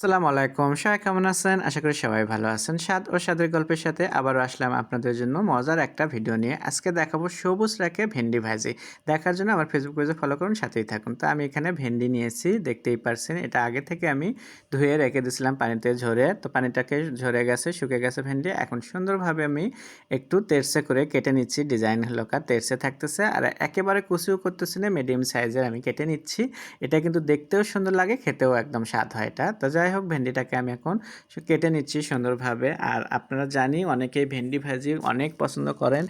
আসসালামু আলাইকুম। সবাই কেমন আছেন? আশা করি সবাই ভালো আছেন। স্বাদ ও স্বাদের গল্পের সাথে আবারও আসলাম আপনাদের জন্য মজার একটা ভিডিও নিয়ে। আজকে দেখাবো সবুজ রাখে ভেন্ডি ভাজি। দেখার জন্য আমার ফেসবুক পেজে ফলো করুন, সাথেই থাকুন। তো আমি এখানে ভেন্ডি নিয়েছি, দেখতেই পারছেন। এটা আগে থেকে আমি ধুয়ে রেখে দিয়েছিলাম পানিতে ঝরে। তো পানিটাকে ঝরে গেছে, শুকে গেছে ভেন্ডি। এখন সুন্দরভাবে আমি একটু তেরসে করে কেটে নিচ্ছি। ডিজাইন হলোকা তেরসে থাকতেছে। আর একেবারে কুচিও করতেছি না মিডিয়াম সাইজের আমি কেটে নিচ্ছি। এটা কিন্তু দেখতেও সুন্দর লাগে, খেতেও একদম স্বাদ হয় এটা। তো যাই হোক, ভেন্ডিটাকে আমি এখন কেটে নিচ্ছি সুন্দরভাবে। আর আপনারা জানি অনেকেই ভেন্ডি ভাজি অনেক পছন্দ করেন।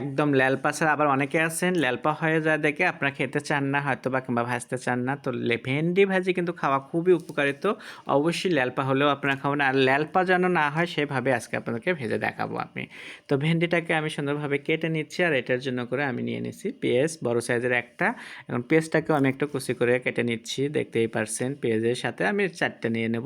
একদম ল্যালপা ছাড়া আবার অনেকে আছেন, ল্যালপা হয়ে যায় দেখে আপনারা খেতে চান না হয়তো বা কিংবা ভাজতে চান না। তো ভেন্ডি ভাজি কিন্তু খাওয়া খুবই উপকারিত। অবশ্যই ল্যালপা হলেও আপনারা খাবেন। আর ল্যালপা যেন না হয় সেভাবে আজকে আপনাদেরকে ভেজে দেখাবো আমি। তো ভেন্ডিটাকে আমি সুন্দরভাবে কেটে নিচ্ছি আর এটার জন্য করে আমি নিয়ে নিচ্ছি পেঁয়াজ বড় সাইজের একটা। এখন পেঁয়াজটাকেও আমি একটু কুচি করে কেটে নিচ্ছি, দেখতেই পারছেন পেঁয়াজের সাথে। আমি চারটে নিয়ে নেব।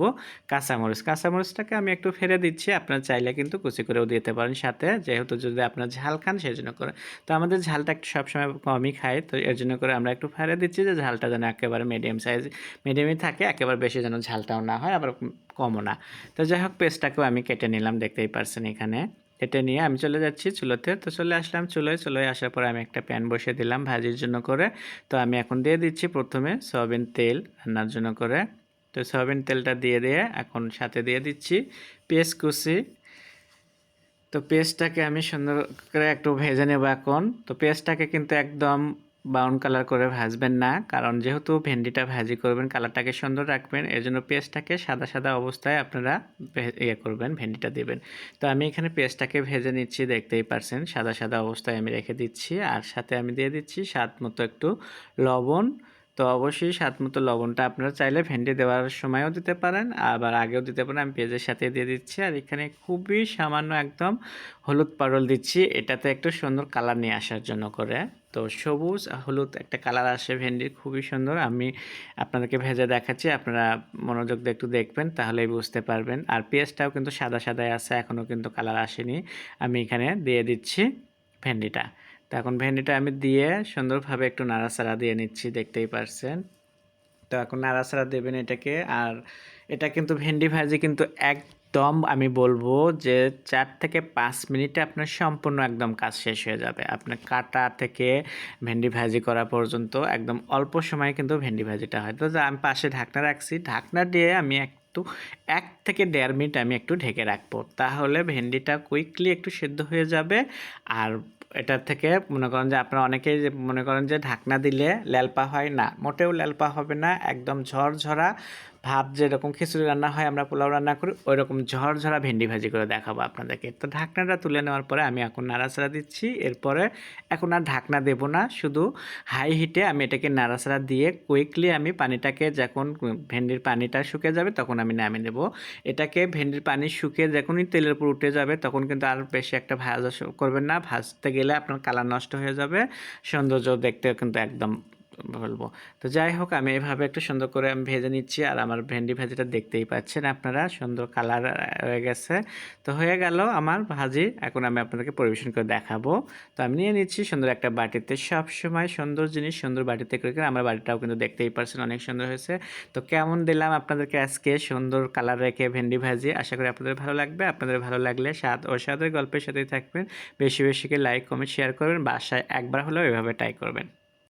কাঁচামরিচ, কাঁচামরিচটাকে আমি একটু ফেলে দিচ্ছি। আপনার চাইলে কিন্তু কুচি করেও দিতে পারেন সাথে। যেহেতু যদি আপনার ঝাল খান সেই জন্য করে। তো আমাদের ঝালটা একটু সবসময় কমই খাই। তো এর জন্য করে আমরা একটু ফেলে দিচ্ছি যে ঝালটা যেন একেবারে মিডিয়াম সাইজ মিডিয়ামই থাকে। একেবারে বেশি যেন ঝালটাও না হয়, আবার কমও না। তো যাই হোক, পেস্টটাকেও আমি কেটে নিলাম, দেখতেই পারছেন এখানে। কেটে নিয়ে আমি চলে যাচ্ছি চুলোতে। তো চলে আসলাম চুলোয়। চুলোয় আসার পর আমি একটা প্যান বসিয়ে দিলাম ভাজির জন্য করে। তো আমি এখন দিয়ে দিচ্ছি প্রথমে সয়াবিন তেল রান্নার জন্য করে। তো সয়াবিন তেলটা দিয়ে দিয়ে এখন সাথে দিয়ে দিচ্ছি পেঁয়াজ কুচি। তো পেস্টটাকে আমি সুন্দর করে একটু ভেজে নেব এখন। তো পেস্টটাকে কিন্তু একদম ব্রাউন কালার করে ভাজবেন না, কারণ যেহেতু ভেন্ডিটা ভাজি করবেন, কালারটাকে সুন্দর রাখবেন এর জন্য পেস্টটাকে সাদা সাদা অবস্থায় আপনারা ইয়ে করবেন, ভেন্ডিটা দেবেন। তো আমি এখানে পেস্টটাকে ভেজে নিচ্ছি, দেখতেই পারছেন, সাদা সাদা অবস্থায় আমি রেখে দিচ্ছি, আর সাথে আমি দিয়ে দিচ্ছি স্বাদ মতো একটু লবণ তো অবশ্যই স্বাদ মতো লবণটা আপনারা চাইলে ভেন্ডি দেওয়ার সময়ও দিতে পারেন, আবার আগেও দিতে পারেন। আমি পেঁয়াজের সাথে দিয়ে দিচ্ছি আর এখানে খুবই সামান্য একদম হলুদ পারল দিচ্ছি। এটাতে একটু সুন্দর কালার নিয়ে আসার জন্য করে। তো সবুজ হলুদ একটা কালার আসে ভেন্ডির খুবই সুন্দর। আমি আপনাদেরকে ভেজে দেখাচ্ছি, আপনারা মনোযোগ দিয়ে একটু দেখবেন তাহলেই বুঝতে পারবেন। আর পেঁয়াজটাও কিন্তু সাদা সাদাই আছে, এখনও কিন্তু কালার আসেনি। আমি এখানে দিয়ে দিচ্ছি ভেন্ডিটা। তো এখন ভেন্ডিটা আমি দিয়ে সুন্দরভাবে একটু নাড়াচাড়া দিয়ে নিচ্ছি, দেখতেই পারছেন। তো এখন নাড়াচাড়া দেবেন এটাকে, আর এটা কিন্তু ভেন্ডি ভাজি কিন্তু একদম আমি বলব যে চার থেকে পাঁচ মিনিটে আপনার সম্পূর্ণ একদম কাজ শেষ হয়ে যাবে। আপনার কাটা থেকে ভেন্ডি ভাজি করা পর্যন্ত একদম অল্প সময়ে কিন্তু ভেন্ডি ভাজিটা হয়। তো আমি পাশে ঢাকনা রাখছি, ঢাকনা দিয়ে আমি একটু, এক থেকে দেড় মিনিট আমি একটু ঢেকে রাখব। তাহলে ভেন্ডিটা কুইকলি একটু সেদ্ধ হয়ে যাবে, আর এটার থেকে মনে করেন যে আপনারা অনেকেই যে মনে করেন যে ঢাকনা দিলে ল্যালপা হয় না। মোটেও ল্যালপা হবে না, একদম ঝরঝরা ভাব যেরকম খিচুড়ি রান্না হয়, আমরা পোলাও রান্না করি ওই রকম ঝরঝরা ভেন্ডি ভাজি করে দেখাবো আপনাদেরকে। তো ঢাকনাটা তুলে নেওয়ার পরে আমি এখন নাড়াচাড়া দিচ্ছি, এরপরে এখন আর ঢাকনা দেবো না, শুধু হাই হিটে আমি এটাকে নাড়াচাড়া দিয়ে কুইকলি আমি পানিটাকে যখন ভেন্ডির পানিটা শুকে যাবে তখন আমি নামিয়ে দেবো এটাকে ভেন্ডির পানি শুকিয়ে যখনই তেলের উপর উঠে যাবে তখন কিন্তু আর বেশি একটা ভাজা করবেন না, ভাজতে গেলে আপনার কালার নষ্ট হয়ে যাবে, সৌন্দর্য দেখতে কিন্তু একদম বলব। তো যাই হোক, আমি এভাবে একটু সুন্দর করে আমি ভেজে নিচ্ছি আর আমার ভেন্ডি ভাজিটা দেখতেই পাচ্ছেন আপনারা, সুন্দর কালার হয়ে গেছে। তো হয়ে গেল আমার ভাজি, এখন আমি আপনাদেরকে পরিবেশন করে দেখাবো। তো আমি নিয়ে নিচ্ছি সুন্দর একটা বাটিতে সব সময় সুন্দর জিনিস সুন্দর বাটিতে করে আমার বাড়িটাও কিন্তু দেখতেই পারছেন অনেক সুন্দর হয়েছে। তো কেমন দিলাম আপনাদেরকে আজকে সুন্দর কালার রেখে ভেন্ডি ভাজি? আশা করি আপনাদের ভালো লাগবে। আপনাদের ভালো লাগলে স্বাদ ও স্বাদের গল্পের সাথেই থাকবেন। বেশি বেশি লাইক কমেন্ট শেয়ার করবেন। বাসায় একবার হলেও এভাবে ট্রাই করবেন।